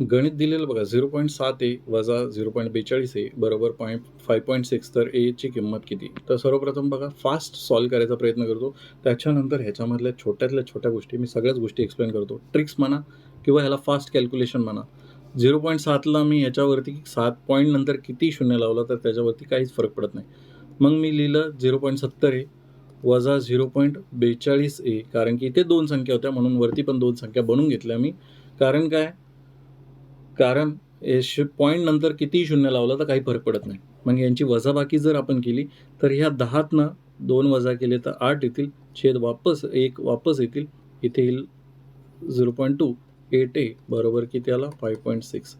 गणित दिलेलं बघा झिरो पॉईंट सात ए वजा झिरो पॉईंट बेचाळीस ए बरोबर पॉईंट फाय पॉईंट सिक्स तर एची किंमत किती? तर सर्वप्रथम बघा फास्ट सॉल्व करायचा प्रयत्न करतो. त्याच्यानंतर ह्याच्यामधल्या छोट्यातल्या छोट्या गोष्टी मी सगळ्याच गोष्टी एक्सप्लेन करतो. ट्रिक्स म्हणा किंवा ह्याला फास्ट कॅल्क्युलेशन म्हणा. झिरो पॉईंट सातला मी ह्याच्यावरती सात पॉईंट नंतर किती शून्य लावला तर त्याच्यावरती काहीच फरक पडत नाही. मग मी लिहिलं झिरो पॉईंट सत्तर ए वजा झिरो पॉईंट बेचाळीस ए कारण की इथे दोन संख्या होत्या म्हणून वरती पण दोन संख्या बनवून घेतल्या मी. कारण काय? कारण श पॉईंट नंतर कितीही शून्य लावलं तर काही फरक पडत नाही. मग यांची वजाबाकी जर आपण केली तर ह्या दहातनं दोन वजा केले तर आठ येतील छेद वापस एक वापस येतील. इथे येईल झिरो पॉईंट टू एट ए बरोबर किती आला? Five point six.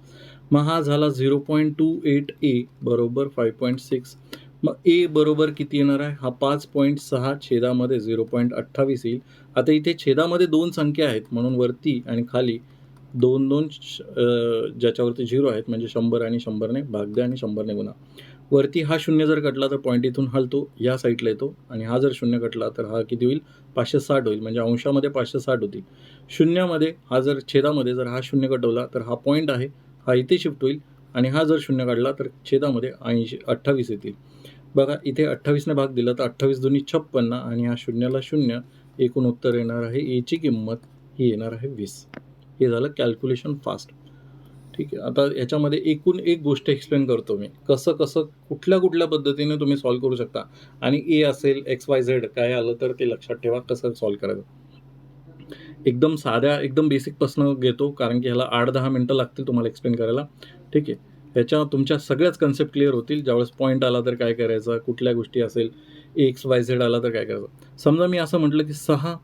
मग हा झाला झिरो पॉईंट टू एट ए बरोबर फाय पॉईंट सिक्स. मग ए बरोबर किती येणार आहे? हा पाच पॉईंट सहा छेदामध्ये झिरो पॉईंट अठ्ठावीस येईल. आता इथे छेदामध्ये दोन संख्या आहेत म्हणून वरती आणि खाली दोन दोन श- ज्याच्यावरती झिरो आहेत म्हणजे शंभर आणि शंभरने भाग द्या आणि शंभरने गुणा. वरती हा शून्य जर कटला तर पॉईंट इथून हलतो या साईडला येतो. आणि हा जर शून्य कटला तर हा किती होईल? पाचशे साठ होईल. म्हणजे अंशामध्ये पाचशे साठ होतील. शून्यामध्ये हा जर छेदामध्ये जर हा शून्य कटवला तर हा पॉईंट आहे हा इथे शिफ्ट होईल. आणि हा जर शून्य काढला तर छेदामध्ये ऐंशी अठ्ठावीस येतील. बघा इथे अठ्ठावीसने भाग दिला तर अठ्ठावीस दोन्ही छप्पन्न आणि हा शून्याला शून्य एकूण उत्तर येणार आहे e याची किंमत ही येणार आहे वीस. हे झालं कॅल्क्युलेशन फास्ट ठीक आहे. आता याच्यामध्ये एकूण एक गोष्ट एक्सप्लेन करतो मी. कसं कसं कुठल्या कुठल्या पद्धतीने तुम्ही सॉल्व करू शकता? आणि ए असेल एक्स वाय झेड काय आलं तर ते लक्षात ठेवा कसं सॉल्व करायचं. एकदम साध्या एकदम बेसिकपासून घेतो कारण की ह्याला आठ दहा मिनटं लागतील तुम्हाला एक्सप्लेन करायला. ठीक आहे. ह्याच्या तुमच्या सगळ्याच कन्सेप्ट क्लिअर होतील. ज्यावेळेस पॉईंट आला तर काय करायचं? कुठल्या गोष्टी असेल? एक्स वाय झेड आला तर काय करायचं? समजा मी असं म्हटलं की सहा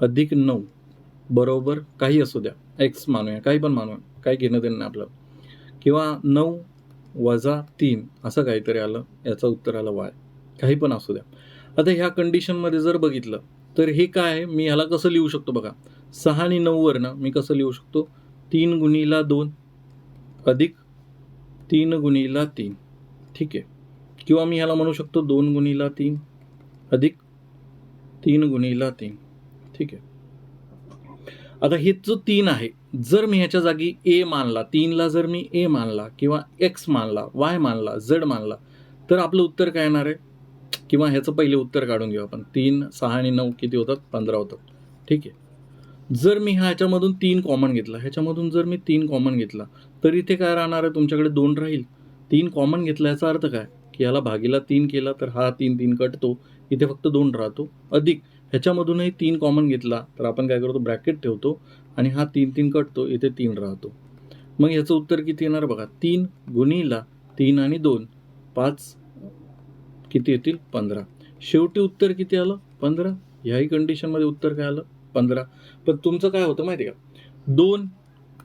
अधिक नऊ. बरोबर काही असू द्या. एक्स मानूया काही पण मानूया काही घेणं देणं नाही आपलं किंवा नऊ वजा तीन असं काहीतरी आलं याचं उत्तर आलं वाय काही पण असू द्या. आता ह्या कंडिशनमध्ये जर बघितलं तर हे काय आहे? मी ह्याला कसं लिहू शकतो बघा? सहा आणि नऊवरनं मी कसं लिहू शकतो? तीन गुणीला दोन अधिक तीन गुणीला तीन. ठीक आहे. किंवा मी ह्याला म्हणू शकतो दोन गुणीला तीन अधिक तीन गुणीला तीन. ठीक आहे. आता हे जो तीन आहे जर मी ह्याच्या जागी ए मानला तीनला जर मी ए मानला किंवा एक्स मानला वाय मानला झड मानला तर आपलं उत्तर काय येणार आहे? किंवा ह्याचं पहिले उत्तर काढून घेऊ आपण. तीन सहा आणि नऊ किती होतात? पंधरा होतात. ठीक आहे. जर मी हा ह्याच्यामधून तीन कॉमन घेतला ह्याच्यामधून जर मी तीन कॉमन घेतला तर इथे काय राहणार आहे? तुमच्याकडे दोन राहील. तीन कॉमन घेतला याचा अर्थ काय? की याला भागीला तीन केला तर हा तीन तीन कटतो. इथे फक्त दोन राहतो. अधिक ह्याच्यामधूनही तीन कॉमन घेतला तर आपण काय करतो ब्रॅकेट ठेवतो आणि हा तीन तीन कटतो इथे तीन राहतो. मग ह्याचं उत्तर किती येणार बघा तीन गुणीला तीन आणि दोन पाच किती येतील पंधरा. शेवटी उत्तर किती आलं पंधरा? ह्याही कंडिशनमध्ये उत्तर काय आलं पंधरा. पण तुमचं काय होतं माहिती आहे का? दोन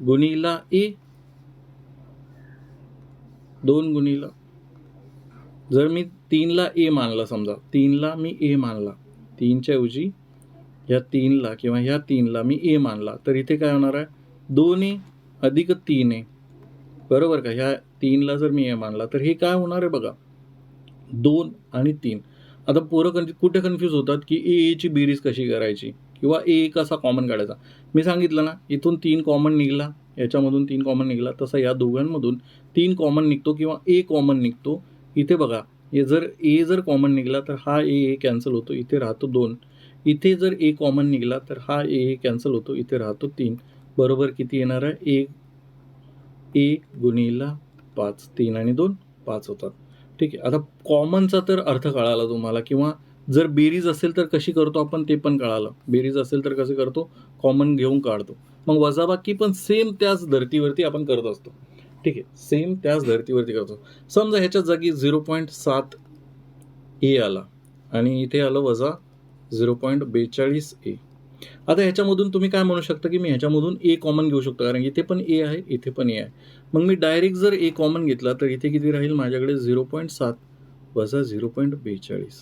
गुणीला ए दोन गुणीला जर मी तीनला ए मानला समजा तीनला मी ए मानला तीनच्या ऐवजी ह्या तीनला किंवा ह्या तीनला मी ए मानला. तर इथे काय होणार आहे? दोन ए अधिक तीन ए. बरोबर का? ह्या तीनला जर मी ए मानला तर हे काय होणार आहे बघा? दोन आणि तीन. आता पोरं कन कुठे कन्फ्यूज होतात की ए एची बेरीज कशी करायची? किंवा ए कसा कॉमन काढायचा. मी सांगितलं ना इथून तीन कॉमन निघाला याच्यामधून तीन कॉमन निघाला तसा या दोघांमधून तीन कॉमन निघतो किंवा ए कॉमन निघतो. इथे बघा हे जर ए जर कॉमन निघाला तर हा ए ए कॅन्सल होतो इथे राहतो दोन. इथे जर ए कॉमन निघाला तर हा ए ए कॅन्सल होतो इथे राहतो तीन. बरोबर किती येणार आहे? ए ए गुणीला पाच तीन आणि दोन पाच होतात. ठीक आहे. आता कॉमनचा तर अर्थ कळाला तुम्हाला किंवा जर बेरीज असेल तर कशी करतो आपण ते पण कळालं. बेरीज असेल तर कसं करतो? कॉमन घेऊन काढतो. मग वजाबाकी पण सेम त्याच धर्तीवरती आपण करत असतो. ठीक आहे सेम त्याच धर्तीवरती करतो. समजा ह्याच्या जागी झिरो पॉईंट सात ए आला आणि इथे आलं वजा झिरो पॉईंट बेचाळीस ए आता ह्याच्यामधून तुम्ही काय म्हणू शकता की मी ह्याच्यामधून ए कॉमन घेऊ शकतो? कारण इथे पण ए आहे इथे पण ए आहे. मग मी डायरेक्ट जर ए कॉमन घेतला तर इथे किती राहील? माझ्याकडे झिरो पॉईंट सात वजा झिरो पॉईंट बेचाळीस.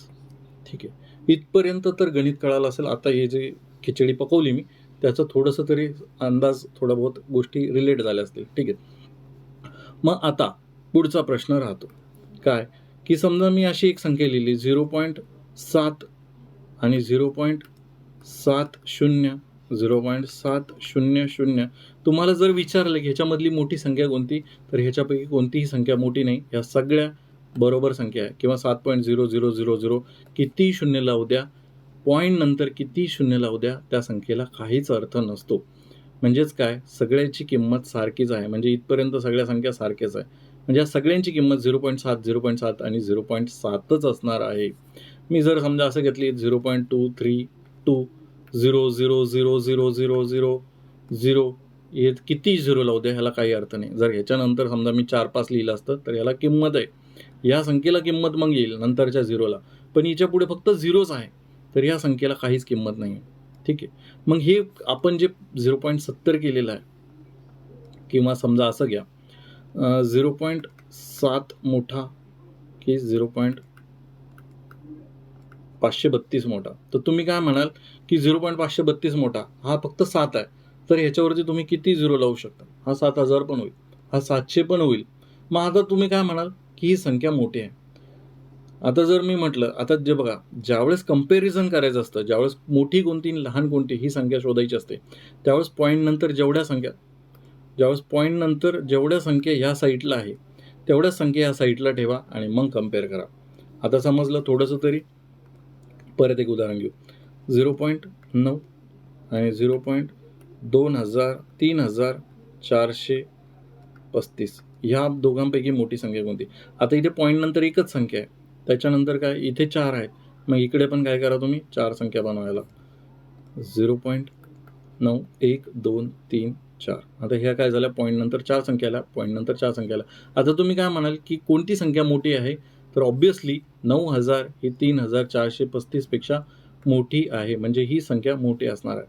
ठीक आहे. इथपर्यंत तर गणित कळालं असेल. आता हे जे खिचडी पकवली मी त्याचं थोडंसं तरी अंदाज थोडा बहुत गोष्टी रिलेट झाल्या असतील. ठीक आहे. मग आता पुढचा प्रश्न राहतो. काय? की समजा मी अशी एक संख्या लिहिली झिरो पॉईंट सात आणि झिरो पॉईंट सात शून्य झिरो पॉईंट सात शून्य शून्य. तुम्हाला जर विचारलं की ह्याच्यामधली मोठी संख्या कोणती तर ह्याच्यापैकी कोणतीही संख्या मोठी नाही. ह्या सगळ्या बरोबर संख्या आहे. किंवा सात point zero zero zero zero किती शून्य लावू द्या पॉईंट नंतर किती शून्य लावू द्या त्या संख्येला काहीच अर्थ नसतो. म्हणजेच काय? सगळ्याची किंमत सारखीच आहे. म्हणजे इथपर्यंत सगळ्या संख्या सारख्याच आहे. म्हणजे या सगळ्यांची किंमत झिरो पॉईंट सात झिरो पॉईंट सात आणि झिरो पॉईंट सातच असणार आहे. मी जर समजा असं घेतली zero point two three two zero zero zero zero zero zero zero हे किती झिरो लावू द्या ह्याला काही अर्थ नाही. जर ह्याच्यानंतर समजा मी चार पाच लिहिलं असतं तर ह्याला किंमत आहे. या संख्येला किंमत मग येईल नंतरच्या झिरोला पण हिच्या पुढे फक्त झिरोच आहे. तर या संख्येला काहीच किंमत नाही ठीक आहे. मग हे आपण जे झिरो पॉईंट सत्तर केलेलं आहे किंवा समजा असं घ्या झिरो पॉईंट सात मोठा की झिरो पॉईंट पाचशे बत्तीस मोठा. तर तुम्ही काय म्हणाल की झिरो पॉईंट पाचशे बत्तीस मोठा हा फक्त सात आहे. तर ह्याच्यावरती तुम्ही किती झिरो लावू शकता? हा सात हजार पण होईल. हा सातशे पण होईल. मग आता तुम्ही काय म्हणाल की ही संख्या मोठी आहे. आता जर मी म्हटलं आता जे बघा ज्यावेळेस कंपॅरिझन करायचं असतं ज्यावेळेस मोठी कोणती लहान कोणती ही संख्या शोधायची असते त्यावेळेस पॉईंट नंतर जेवढ्या संख्या ज्यावेळेस पॉईंट नंतर जेवढ्या संख्या ह्या साईटला आहे तेवढ्याच संख्या ह्या साईटला ठेवा आणि मग कंपेअर करा. आता समजलं थोडंसं तरी? परत एक उदाहरण घेऊ. झिरो पॉईंट नऊ आणि झिरो पॉईंट दोन हजार तीन हजार चारशे पस्तीस. ह्या दोघांपैकी मोठी संख्या कोणती? आता इथे पॉईंट नंतर एकच संख्या आहे. त्याच्यानंतर काय इथे चार आहेत मग इकडे पण काय करा तुम्ही? चार संख्या बनवायला. झिरो पॉईंट नऊ एक दोन तीन चार. आता ह्या काय झाल्या? पॉईंट नंतर चार संख्याला पॉईंट नंतर चार संख्याला. आता तुम्ही काय म्हणाल की कोणती संख्या मोठी आहे? तर ऑब्विसली नऊ हजार ही तीन हजार चारशे पस्तीसपेक्षा मोठी आहे. म्हणजे ही संख्या मोठी असणार आहे.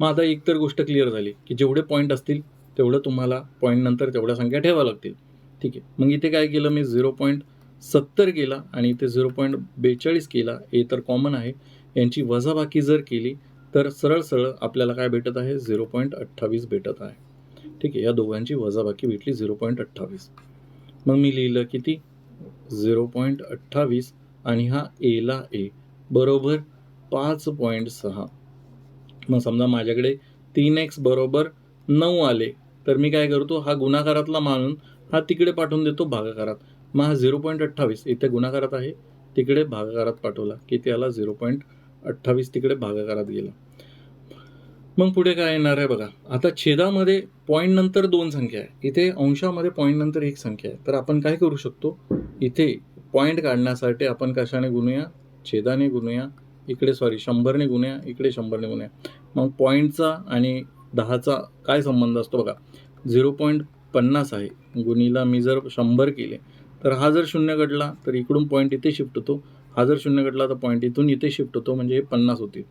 मग आता एक तर गोष्ट क्लिअर झाली की जेवढे पॉईंट असतील तेवढं तुम्हाला पॉईंट नंतर तेवढ्या संख्या ठेवा लागतील. ठीक आहे. मग इथे काय केलं मी? झिरो पॉईंट सत्तर केला आणि इथे झिरो पॉईंट बेचाळीस केला हे तर कॉमन आहे. यांची वजाबाकी जर केली तर सरळ सरळ आपल्याला काय भेटत आहे? झिरो पॉईंट अठ्ठावीस भेटत आहे. ठीक आहे या दोघांची वजाबाकी भेटली झिरो पॉईंट अठ्ठावीस. मग मी लिहिलं किती? झिरो पॉईंट अठ्ठावीस आणि हा एला ए बरोबर पाच पॉईंट सहा. मग समजा माझ्याकडे तीन एक्स बरोबर नऊ आले तर मी काय करतो? हा गुणाकारातला मानून हा तिकडे पाठवून देतो भागाकारात. मग हा झिरो पॉईंट अठ्ठावीस इथे गुणाकारात आहे तिकडे भागाकारात पाठवला की त्याला झिरो पॉईंट अठ्ठावीस तिकडे भागाकारात गेला. मग पुढे काय येणार आहे बघा. आता छेदामध्ये पॉईंट नंतर दोन संख्या आहे. इथे अंशामध्ये पॉईंट नंतर एक संख्या आहे. तर आपण काय करू शकतो? इथे पॉईंट काढण्यासाठी आपण कशाने गुणूया? छेदाने गुणूया. इकडे सॉरी शंभरने गुणूया. इकडे शंभरने गुणूया. मग पॉईंटचा आणि दहाचा काय संबंध असतो बघा? झिरो पॉईंट पन्नास आहे. गुणीला मी जर शंभर केले तर हा जर शून्य घडला तर इकडून पॉईंट इथे शिफ्ट होतो. हा जर शून्य घडला तर पॉईंट इथून इथे शिफ्ट होतो म्हणजे हे पन्नास होतील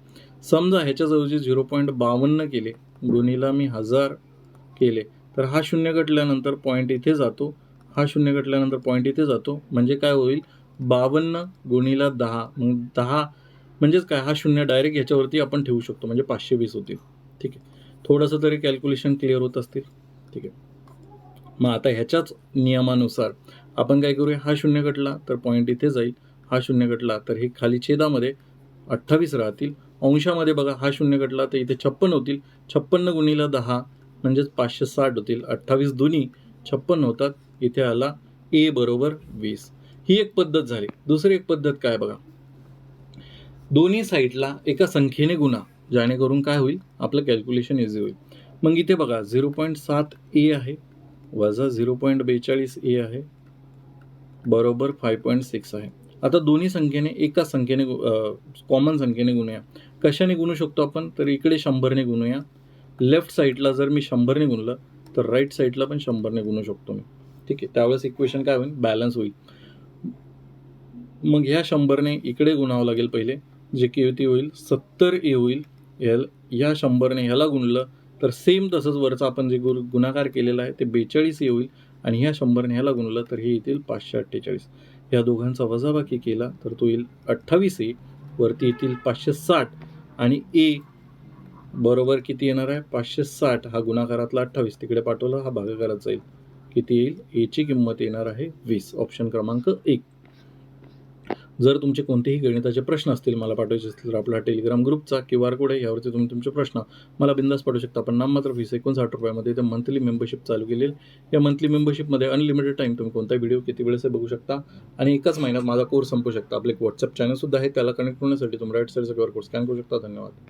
समजा ह्याच्याजवळचे झिरो पॉईंट बावन्न केले गुणीला मी हजार केले तर हा शून्य घटल्यानंतर पॉईंट इथे जातो. हा शून्य घटल्यानंतर पॉईंट इथे जातो. म्हणजे काय होईल? बावन्न गुणीला दहा मग दहा म्हणजेच काय? हा शून्य डायरेक्ट ह्याच्यावरती आपण ठेवू शकतो म्हणजे पाचशे वीस होतील. ठीक आहे. थोडंसं तरी कॅल्क्युलेशन क्लिअर होत असतील. ठीक आहे. मग आता ह्याच्याच नियमानुसार आपण काय करूया? हा शून्य घटला तर पॉईंट इथे जाईल. हा शून्य घटला तर हे खाली छेदामध्ये अठ्ठावीस राहतील. अंशामध्ये बघा हा शून्य घटला तर इथे छप्पन होतील. छप्पन्न गुणीला दहा म्हणजेच पाचशे साठ होतील. अठ्ठावीस दोन्ही छप्पन होतात. इथे आला ए बरोबर वीस. ही एक पद्धत झाली. दुसरी एक पद्धत काय बघा? दोन्ही साईडला एका संख्येने गुणा. जेणेकरून काय होईल? आपलं कॅल्क्युलेशन इझी होईल. मग इथे बघा झिरो पॉईंट सात ए आहे. वजा झिरो पॉईंट बेचाळीस ए आहे. बरोबर फाय पॉईंट सिक्स आहे. आता दोन्ही संख्येने एका संख्येने कॉमन संख्येने गुणूया. कशाने गुणू शकतो आपण? तर इकडे शंभरने गुणूया. लेफ्ट साईडला जर मी शंभरने गुणलं तर राईट साईडला पण शंभरने गुणू शकतो मी. ठीक आहे? त्यावेळेस इक्वेशन काय होईल? बॅलन्स होईल. मग ह्या शंभरने इकडे गुणावं लागेल पहिले. जे किती होईल सत्तर ए होईल. ह्याल ह्या शंभरने ह्याला गुणलं तर सेम तसंच वरचं आपण जे गुण गुणाकार केलेला आहे ते बेचाळीस ए होईल. आणि ह्या शंभरने ह्याला गुणलं तर हे येतील पाचशे अठ्ठेचाळीस. या दोघांचा वजाबाकी केला तर तो येईल अठ्ठावीस ए वरती येतील पाचशे साठ आणि ए बरोबर किती येणार आहे? पाचशे साठ. हा गुणाकारातला अठ्ठावीस. तिकडे पाठवला हा भागाकारात जाईल. किती येईल? एची किंमत येणार आहे वीस. ऑप्शन क्रमांक एक. जर तुमचे कोणतेही गणिताचे प्रश्न असतील मला पाठवायचे असतील तर आपला टेलिग्राम ग्रुपचा क्यू आर कोड आहे यावरती तुम्ही तुमचे प्रश्न मला बिंदास पाठवू शकता. पण नाममात्र फीस एकोणसाठ रुपयामध्ये इथे मंथली मेंबरशिप चालू केली या मंथली मेंबरशिपमध्ये अनलिमिटेड टाईम तुम्ही कोणता व्हिडिओ किती वेळेस बघू शकता. आणि एकाच महिन्यात माझा कोर्स संपू शकता. आपले एक व्हॉट्सअप चॅनलसुद्धा आहे त्याला कनेक्ट होण्यासाठी तुम्ही राईट साईडचा क्यू आर कोड स्कॅन करू शकता. धन्यवाद.